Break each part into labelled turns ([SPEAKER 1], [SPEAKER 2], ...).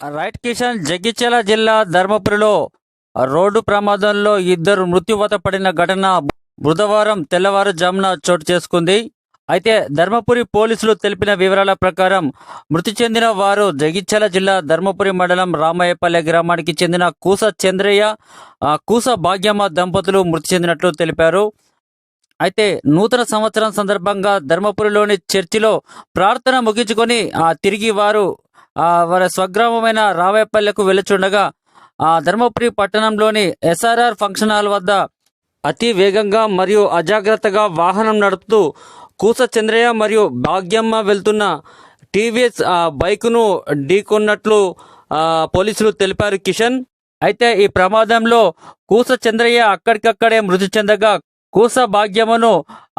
[SPEAKER 1] Right Kishan Jagtial జిల్లా ధర్మపురిలో road ప్రమాదంలో ఇద్దరు మృత్యువత పడిన ఘటన బుధవారం తెల్లవారుజామున చోటు చేసుకుంది. అయితే ధర్మపురి పోలీసులు తెలిపిన వివరాల ప్రకారం మృతి చెందిన వారు జగిత్యాల జిల్లా ధర్మపురి మండలం రామయ్యపల్లె గ్రామానికి చెందిన కూస చంద్రయ్య కూస భాగ్యమ్మ దంపతులు మృతి చెందినట్లు తెలిపారు. అయితే నూతన సంవత్సరం సందర్భంగా ధర్మపురిలోని చర్చిలో ప్రార్థన ముగించుకొని తిరిగి వారు వారి స్వగ్రామమైన రావేపల్లెకు వెళ్చుండగా ఆ ధర్మపురి పట్టణంలోని ఎస్ఆర్ఆర్ ఫంక్షన్ హాల్ వద్ద అతి వేగంగా మరియు అజాగ్రత్తగా వాహనం నడుపుతూ కూస చంద్రయ్య మరియు భాగ్యమ్మ వెళ్తున్న టీవీఎస్ బైక్ను బైకును ఢీకొన్నట్లు పోలీసులు తెలిపారు. కిషన్ అయితే ఈ ప్రమాదంలో కూస చంద్రయ్య అక్కడికక్కడే మృతి చెందగా కూస భాగ్యమును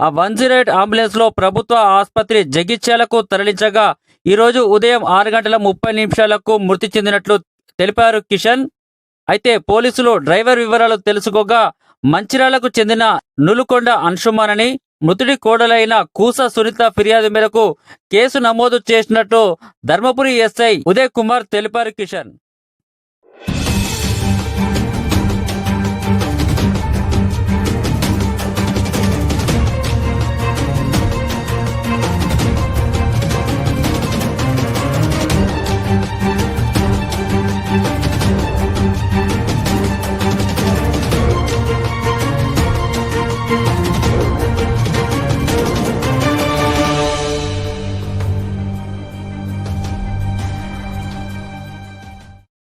[SPEAKER 1] ఆ వన్ జీరో ఎయిట్ అంబులెన్స్లో ప్రభుత్వ ఆసుపత్రి జగిత్యాలకు తరలించగా ఈ రోజు ఉదయం ఆరు గంటల ముప్పై నిమిషాలకు మృతి చెందినట్లు తెలిపారు కిషన్. అయితే పోలీసులు డ్రైవర్ వివరాలు తెలుసుకోగా మంచిర్యాలకు చెందిన నులుకొండ అంశుమానని మృతుడి కోడలైన కూస సునీత ఫిర్యాదు మేరకు కేసు నమోదు చేసినట్టు ధర్మపురి ఎస్ఐ ఉదయ్ కుమార్ తెలిపారు కిషన్.